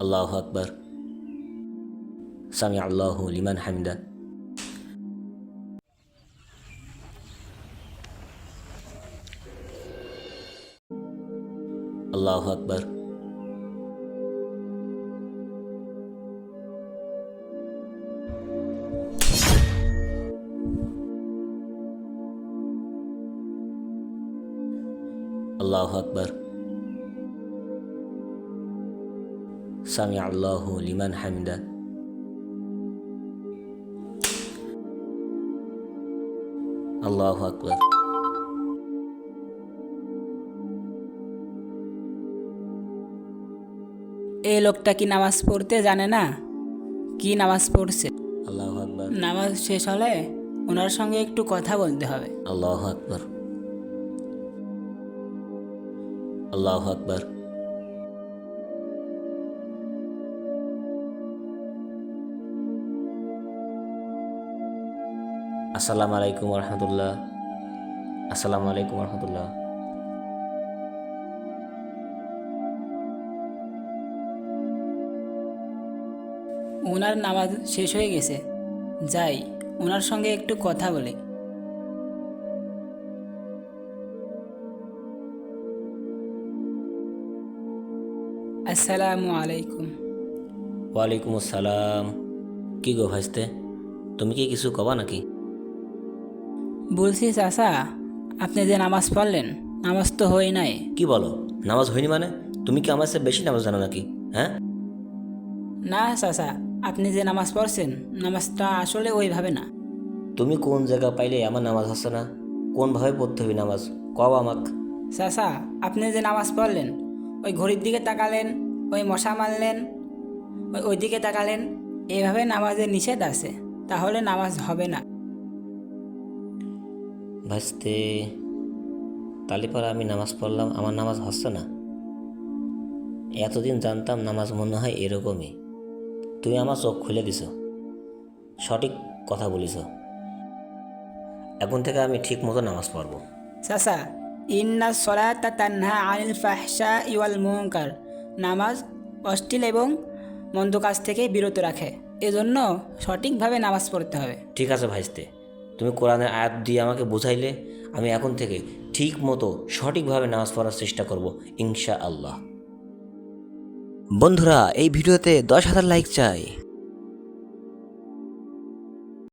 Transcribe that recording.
আল্লাহ আকবর সামি আল্লাহ লিমান হামিদা আল্লাহ আকবর আল্লাহ আকবর সামি আল্লাহ লিমান হামিদা আল্লাহ আকবর এই লোকটা কি নামাজ পড়তে জানে না? কি নামাজ পড়ছে? আল্লাহ আকবর নামাজ শেষ হলে ওনার সঙ্গে একটু কথা বলতে হবে। আল্লাহ আকবর আল্লাহ আকবর আসসালামু আলাইকুম রহমতুল্লাহ আসসালামু আলাইকুম রহমতুল্লাহ ওনার নামাজ শেষ হয়ে গেছে। যাই ওনার সঙ্গে একটু কথা বলি। আসসালামু আলাইকুম। ওয়ালাইকুম আসসালাম। কি গো ভাইস্তে তুমি কি কিছু কবা নাকি? বলছি চাচা আপনি যে নামাজ পড়লেন নামাজ তো হয় নাই। কি বলো? নামাজ হয়নি মানে? তুমি কি আমার চেয়ে বেশি নামাজ জানো নাকি? হ্যাঁ? না চাচা আপনি যে নামাজ পড়ছেন নামাজটা আসলে ওইভাবে না। তুমি কোন জায়গা পাইলে আমার নামাজ হচ্ছে না? কোনভাবে পড়তে হবে নামাজ? কব আমাক। চাচা আপনি যে নামাজ পড়লেন ওই ঘড়ির দিকে তাকালেন ওই মশা মারলেন ওই ওই দিকে তাকালেন এইভাবে নামাজের নিষেধ আছে। তাহলে নামাজ হবে না। ভাইস্তে তালি পরে আমি নামাজ পড়লাম। আমার নামাজ হচ্ছে না। এতদিন জানতাম নামাজ মনে হয় এরকমই। তুমি আমার চোখ খুলে দিছ। সঠিক কথা বলিছ। এখন থেকে আমি ঠিক মতো নামাজ পড়ব। চাচা ইন্না সলাতা তান্হা আনিল ফাহসা ইওয়াল মুঙ্কার নামাজ অশ্লীল এবং মন্দ কাজ থেকে বিরত রাখে। এজন্য সঠিকভাবে নামাজ পড়তে হবে। ঠিক আছে ভাইস্তে। তুমি কোরআনের আয়াত দিয়ে আমাকে বোঝাইলে, আমি এখন থেকে ঠিক মতো সঠিকভাবে নামাজ পড়ার চেষ্টা করব ইনশা আল্লাহ বন্ধুরা, এই ভিডিওতে দশ হাজার লাইক চাই।